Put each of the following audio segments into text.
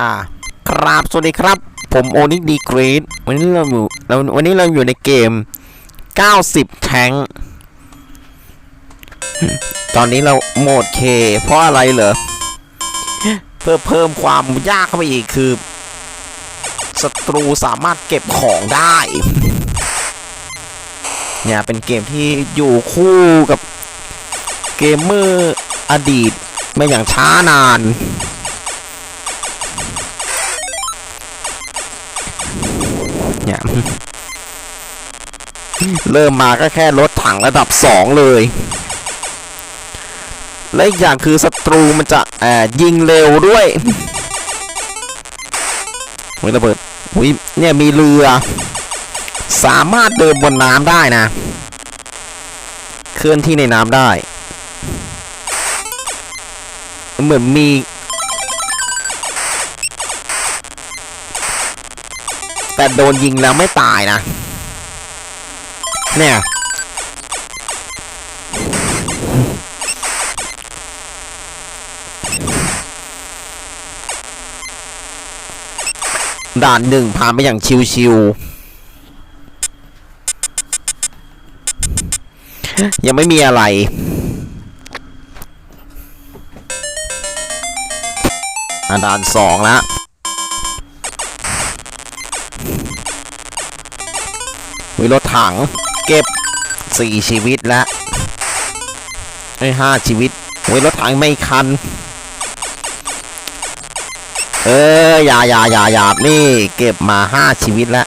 อ่า ครับสวัสดีครับ ผมโอนิกดีกรีดวันนี้เราอยู่เราวันนี้เราอยู่ในเกม 90 แทงตอนนี้เราโหมดเค เพราะอะไรเหรอ เพื่อเพิ่มความยากเข้าไปอีกคือศัตรูสามารถเก็บของได้ เนี่ยเป็นเกมที่อยู่คู่กับเกมเมอร์อดีตมาอย่างช้านาน เนี่ย เริ่มมาก็แค่รถถังระดับสองเลย และอีกอย่างคือศัตรูมันจะแอบยิงเร็วด้วยเฮ้ยระเบิดอุ้ยเนี่ยมีเรือ สามารถเดินบนน้ำได้นะ เคลื่อนที่ในน้ำได้ เหมือนมี แต่โดนยิงแล้วไม่ตายนะ เนี่ย ด่านหนึ่งผ่านไปอย่างชิวๆ ยังไม่มีอะไรอะด่านสองแล้ว วิรถถัง เก็บสี่ชีวิตแล้วไอ้ห้าชีวิตวิรถถังไม่คัน เอออย่าอย่าอย่าอย่านี่เก็บมาห้าชีวิตแล้ว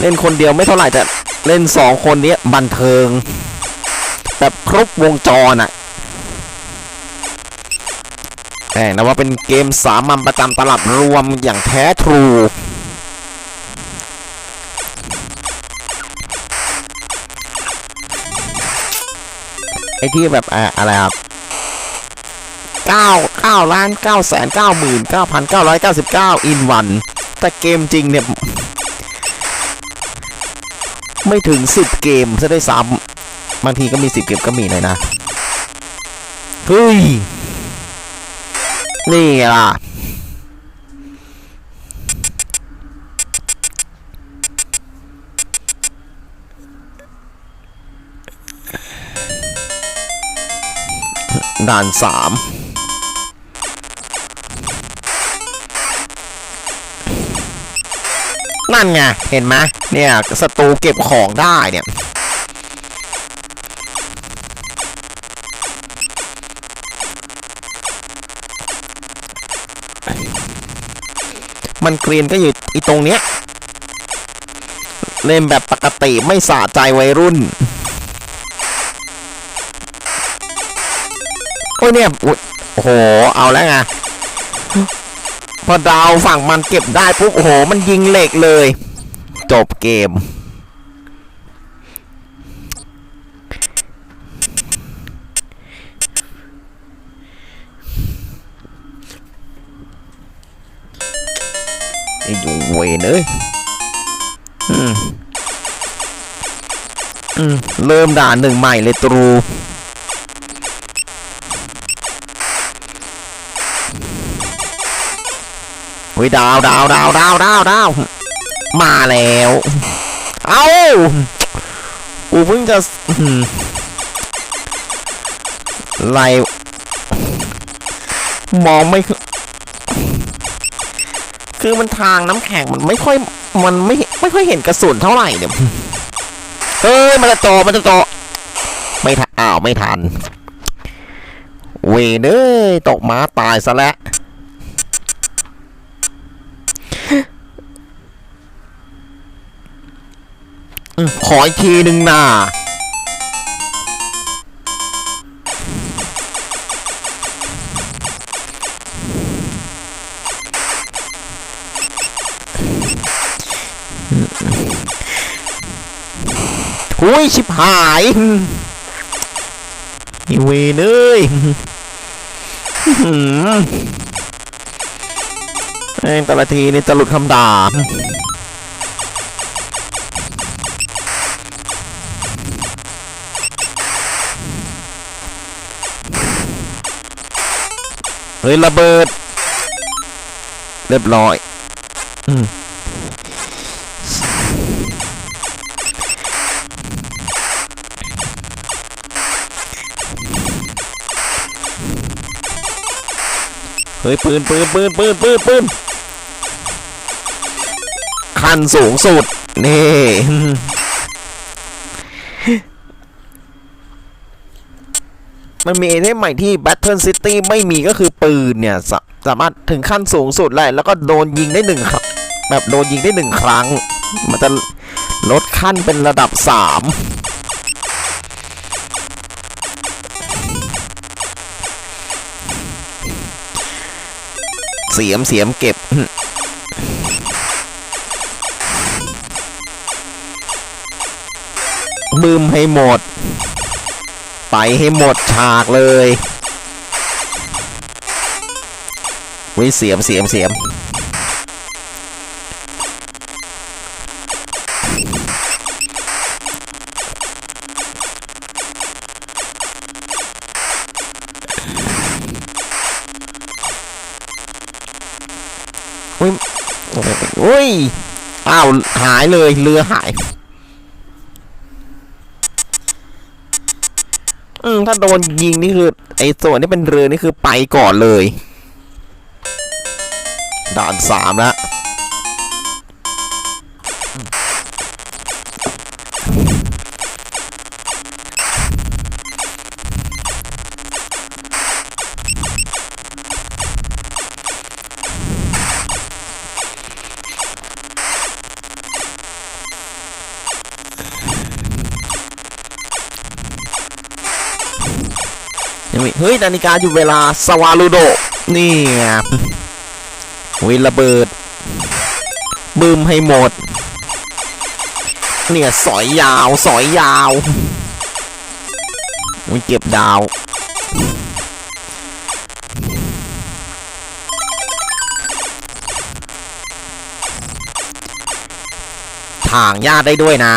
เล่นคนเดียวไม่เท่าไหร่แต่เล่นสองคนเนี้ยบันเทิง แบบครบวงจรอะ แต่นะว่าเป็นเกมสามัญประจำตลับรวมอย่างแท้ทรูไอ้ที่แบบอะไรครับเก้าเก้าล้านเก้าแสนเก้าหมื่นเก้าพันเก้าร้อยเก้าสิบเก้าอินวันแต่เกมจริงเนี่ย ไม่ถึงสิบเกมซะได้วยซ้ำบางทีก็มีสิบเกมก็มีเลยนะ เฮ้ย นี่ล่ะ ด่านสามนั่นไง เห็นไหมเนี่ยศัตรูเก็บของได้เนี่ย มันเกรียนก็อยู่อีตรงเนี้ย เล่นแบบปกติไม่สะใจวัยรุ่น โอ้ยเนี่ยโอ้โห เอาแล้วไงพอดาวฝั่งมันเก็บได้ปุ๊บโอ้โห มันยิงเหล็กเลย จบเกม เอ้ย อืม อืม เริ่มด่านหนึ่งใหม่เลยตรู เฮ้ย ดาวดาวดาวดาวดาวดาวมาแล้ว เอากูเพิ่งจะไล่มองไม่ คือมันทางน้ำแข็งมันไม่ค่อยมันไม่ไม่ค่อยเห็นกระสุนเท่าไหร่เนี่ยเฮ้ยมันจะโตมันจะโตไม่ทันอ้าวไม่ทันเวยเอ้ยตกม้าตายซะแล้วขออีกทีหนึ่งนะ ทุยชิบหายอีเวเลยแต่ละทีนี่จะหลุดคำด่าเฮ้ยระเบิด เรียบร้อย อืม ฮ้ยปืนปืนปืนปืนปืนปืนขั้นสูงสุด นี่มันมีไอเทมใหม่ที่ Battle City ไม่มีก็คือปืนเนี่ย สาสามารถถึงขั้นสูงสุดเลยแล้วก็โดนยิงได้หนึ่งครั้งแบบโดนยิงได้หนึ่งครั้ง มันจะลดขั้นเป็นระดับสาม เสียมเสียมเก็บบึมให้หมด ไปให้หมดฉากเลยวิเสียมเสียมเสียม อุ้ยอ้าวหายเลยเรือหาย อืมถ้าโดนยิงนี่คือ ไอ้ส่วนที่เป็นเรือนี่คือไปก่อนเลย ด่านสามแล้ว เฮ้ย นาฬิกาอยู่เวลาสวาลูโด นี่วิระเบิด บึมให้หมด เนี่ย สอยยาว สอยยาววิเก็บดาวถางหญ้าได้ด้วยนะ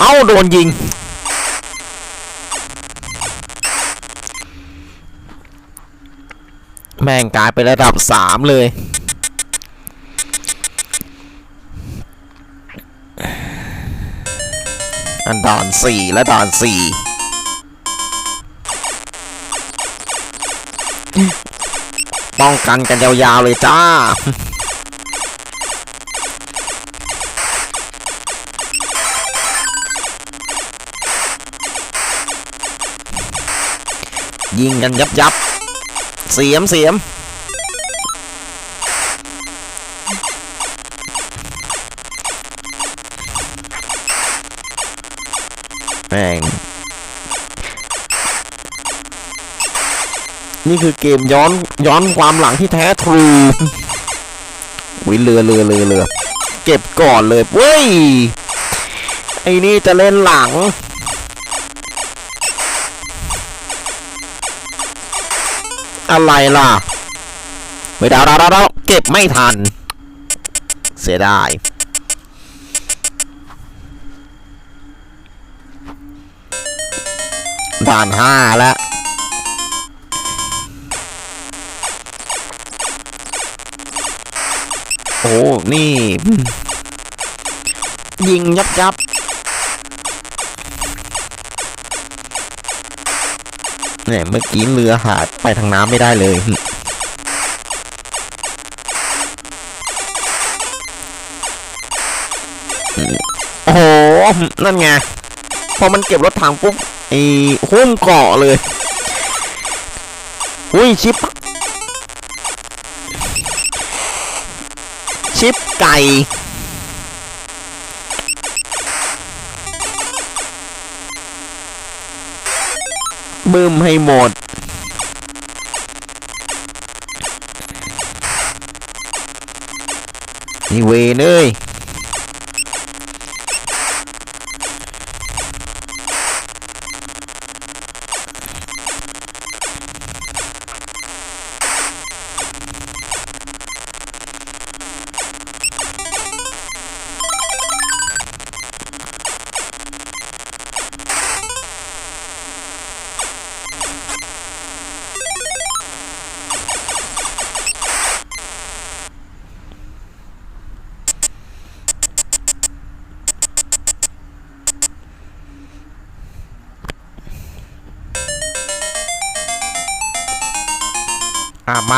เอ้าโดนยิง แม่งกลายเป็นระดับสามเลย อันด่านสี่และด่านสี่ป้องกันกันยาวๆเลยจ้า ยิงกันยับยับเสียมเสียมแม่งนี่คือเกมย้อนย้อนความหลังที่แท้ทรูวิเรือเรือเรือเรือเก็บก่อนเลยเว้ยไอ้นี่จะเล่นหลัง อะไรล่ะไม่ดาวดาวดาวดาเก็บไม่ทัน เสียดายด่านห้าแล้วโอ้ นี่ ยิงยับยับ เนี่ยเมื่อกี้เรือหาดไปทางน้ำไม่ได้เลยโอ้โห นั่นไง พอมันเก็บรถถังปุ๊บไอ้หุ้มเกาะเลย อุ้ยชิป ชิปไก่ บึ้มให้หมด นี่เวนเอ้ย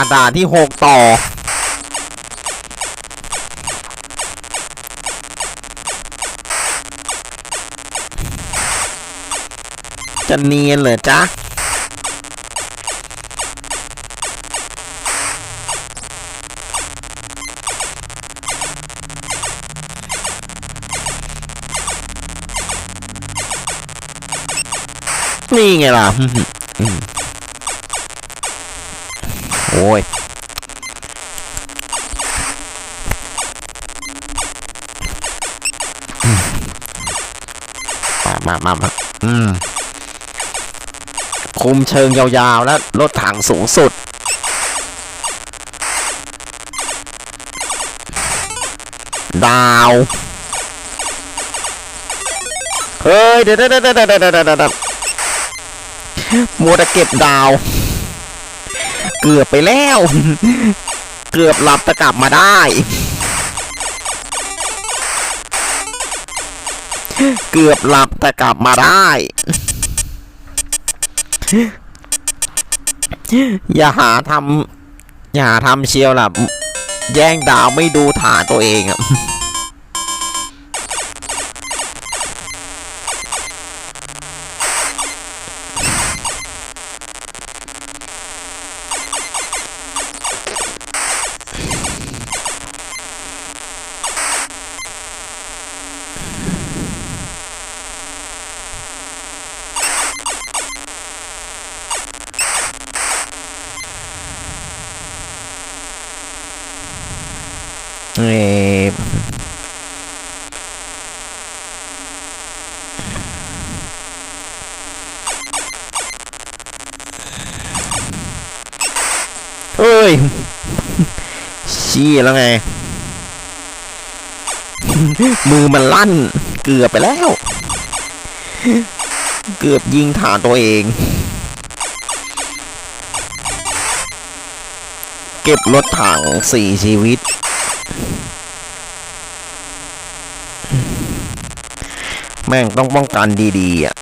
มาด่านที่หกต่อ จะเนียนเหรอจ๊ะนี่ไงล่ะ โอ้ยมามามาอืมคุมเชิงยาวๆ แล้วรถถังสูงสุด ดาว เฮ้ย เดี๋ยวเดี๋ยวเดี๋ยวเดี๋ยวเดี๋ยวเดี๋ยวมัวแต่เก็บดาว เกือบไปแล้ว เกือบหลับแต่กลับมาได้ เกือบหลับแต่กลับมาได้ อย่าหาทำอย่าหาทำเชียวล่ะ แย่งดาวไม่ดูฐานตัวเองอะ ยชี้แล้วไง มือมันลั่น เกือบไปแล้ว เกือบยิงฐานตัวเอง เก็บรถถังสี่ชีวิต แม่งต้องป้องกันดีๆอะ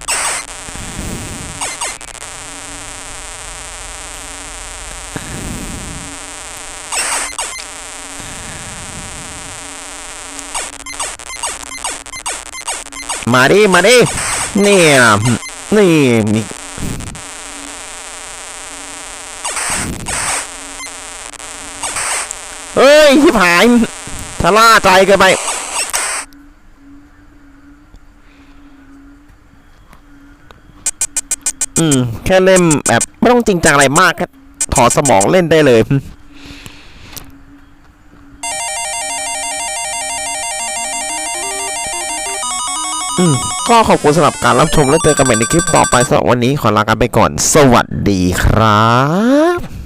มาดิ มาดินี่อ่นี่มีเฮ้ยชิบหายชะล่าใจเกันไปอืม แค่เล่นแบบไม่ต้องจริงจังอะไรมากแค่ถอดสมองเล่นได้เลย อืมก็ขอบคุณสำหรับการรับชมและเจอกันใหม่ในคลิปต่อไปสำหรับวันนี้ขอลากันไปก่อน สวัสดีครับ